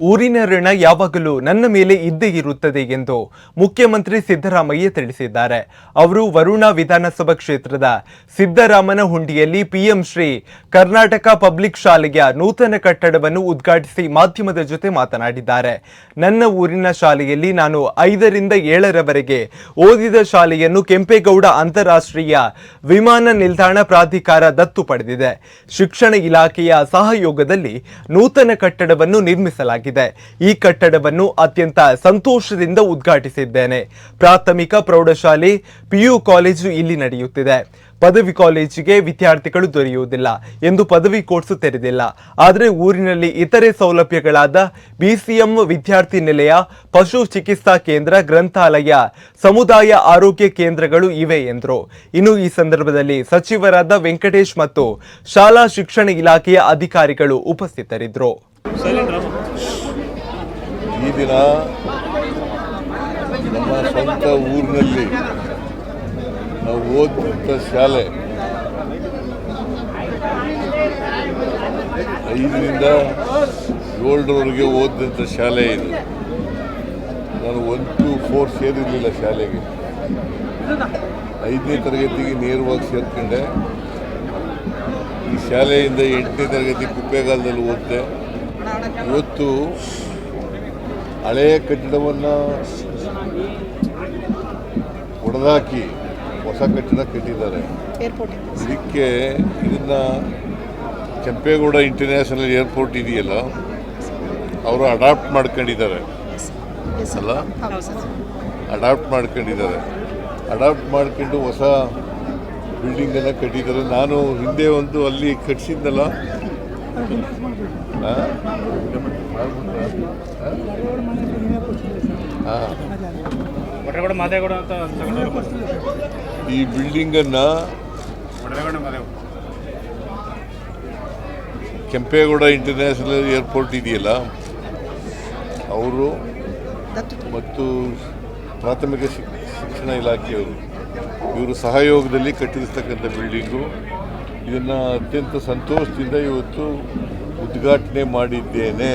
ಊರಿನ ಋಣ ಯಾವಾಗಲೂ ನನ್ನ ಮೇಲೆ ಇದ್ದೇ ಇರುತ್ತದೆ ಎಂದು ಮುಖ್ಯಮಂತ್ರಿ ಸಿದ್ದರಾಮಯ್ಯ ತಿಳಿಸಿದ್ದಾರೆ. ಅವರು ವರುಣ ವಿಧಾನಸಭಾ ಕ್ಷೇತ್ರದ ಸಿದ್ದರಾಮನ ಹುಂಡಿಯಲ್ಲಿ ಪಿಎಂ ಶ್ರೀ ಕರ್ನಾಟಕ ಪಬ್ಲಿಕ್ ಶಾಲೆಯ ನೂತನ ಕಟ್ಟಡವನ್ನು ಉದ್ಘಾಟಿಸಿ ಮಾಧ್ಯಮದ ಜೊತೆ ಮಾತನಾಡಿದ್ದಾರೆ. ನನ್ನ ಊರಿನ ಶಾಲೆಯಲ್ಲಿ ನಾನು ಐದರಿಂದ ಏಳರವರೆಗೆ ಓದಿದ ಶಾಲೆಯನ್ನು ಕೆಂಪೇಗೌಡ ಅಂತಾರಾಷ್ಟ್ರೀಯ ವಿಮಾನ ನಿಲ್ದಾಣ ಪ್ರಾಧಿಕಾರ ದತ್ತು ಪಡೆದಿದೆ. ಶಿಕ್ಷಣ ಇಲಾಖೆಯ ಸಹಯೋಗದಲ್ಲಿ ನೂತನ ಕಟ್ಟಡವನ್ನು ನಿರ್ಮಿಸಲಾಗಿದೆ. ಈ ಕಟ್ಟಡವನ್ನು ಅತ್ಯಂತ ಸಂತೋಷದಿಂದ ಉದ್ಘಾಟಿಸಿದ್ದೇನೆ. ಪ್ರಾಥಮಿಕ ಪ್ರೌಢಶಾಲೆ, ಪಿಯು ಕಾಲೇಜು ಇಲ್ಲಿ ನಡೆಯುತ್ತಿದೆ. ಪದವಿ ಕಾಲೇಜಿಗೆ ವಿದ್ಯಾರ್ಥಿಗಳು ದೊರೆಯುವುದಿಲ್ಲ ಎಂದು ಪದವಿ ಕೋರ್ಸು ತೆರೆದಿಲ್ಲ. ಆದರೆ ಊರಿನಲ್ಲಿ ಇತರೆ ಸೌಲಭ್ಯಗಳಾದ ಬಿಸಿಎಂ ವಿದ್ಯಾರ್ಥಿ ನಿಲಯ, ಪಶು ಚಿಕಿತ್ಸಾ ಕೇಂದ್ರ, ಗ್ರಂಥಾಲಯ, ಸಮುದಾಯ ಆರೋಗ್ಯ ಕೇಂದ್ರಗಳು ಇವೆ ಎಂದರು. ಇನ್ನು ಈ ಸಂದರ್ಭದಲ್ಲಿ ಸಚಿವರಾದ ವೆಂಕಟೇಶ್ ಮತ್ತು ಶಾಲಾ ಶಿಕ್ಷಣ ಇಲಾಖೆಯ ಅಧಿಕಾರಿಗಳು ಉಪಸ್ಥಿತರಿದ್ದರು. ಈ ದಿನ ನಮ್ಮ ಸ್ವಂತ ಊರಿನಲ್ಲಿ ನಾವು ಓದಿದಂಥ ಶಾಲೆ ಐದರಿಂದ ಏಳರವರೆಗೆ ಓದಿದಂಥ ಶಾಲೆ ಇದು. ನಾನು ಒನ್ ಟು ಫೋರ್ ಸೇರಿರಲಿಲ್ಲ ಶಾಲೆಗೆ. ಐದನೇ ತರಗತಿಗೆ ನೇರವಾಗಿ ಸೇರ್ಕೊಂಡೆ. ಈ ಶಾಲೆಯಿಂದ ಎಂಟನೇ ತರಗತಿ ಕುಪ್ಪೇಗಾಲದಲ್ಲಿ ಓದಿದೆ. ಇವತ್ತು ಹಳೆಯ ಕಟ್ಟಡವನ್ನು ಒಡೆದಾಕಿ ಹೊಸ ಕಟ್ಟಡ ಕಟ್ಟಿದ್ದಾರೆ. ಇದಕ್ಕೆ ಇದನ್ನ ಕೆಂಪೇಗೌಡ ಇಂಟರ್ನ್ಯಾಷನಲ್ ಏರ್ಪೋರ್ಟ್ ಇದೆಯಲ್ಲ ಅವರು ಅಡಾಪ್ಟ್ ಮಾಡ್ಕೊಂಡಿದ್ದಾರೆ. ಅಲ್ಲ? ಅಡಾಪ್ಟ್ ಮಾಡ್ಕೊಂಡಿದ್ದಾರೆ. ಅಡಾಪ್ಟ್ ಮಾಡ್ಕೊಂಡು ಹೊಸ ಬಿಲ್ಡಿಂಗನ್ನು ಕಟ್ಟಿದ್ದಾರೆ. ನಾನು ಹಿಂದೆ ಒಂದು ಅಲ್ಲಿ ಕಟ್ಸಿದ್ನಲ್ಲ ಈ ಬಿಲ್ಡಿಂಗನ್ನು ಒಡಗಡೆ ಮಾದೇವ್ ಕೆಂಪೇಗೌಡ ಇಂಟರ್ನ್ಯಾಷನಲ್ ಏರ್ಪೋರ್ಟ್ ಇದೆಯಲ್ಲ ಅವರು ಮತ್ತು ಪ್ರಾಥಮಿಕ ಶಿಕ್- ಶಿಕ್ಷಣ ಇಲಾಖೆಯವರು ಇವರು ಸಹಯೋಗದಲ್ಲಿ ಕಟ್ಟಿರ್ತಕ್ಕಂಥ ಬಿಲ್ಡಿಂಗು ಇದನ್ನು ಅತ್ಯಂತ ಸಂತೋಷದಿಂದ ಇವತ್ತು ಉದ್ಘಾಟನೆ ಮಾಡಿದ್ದೇನೆ.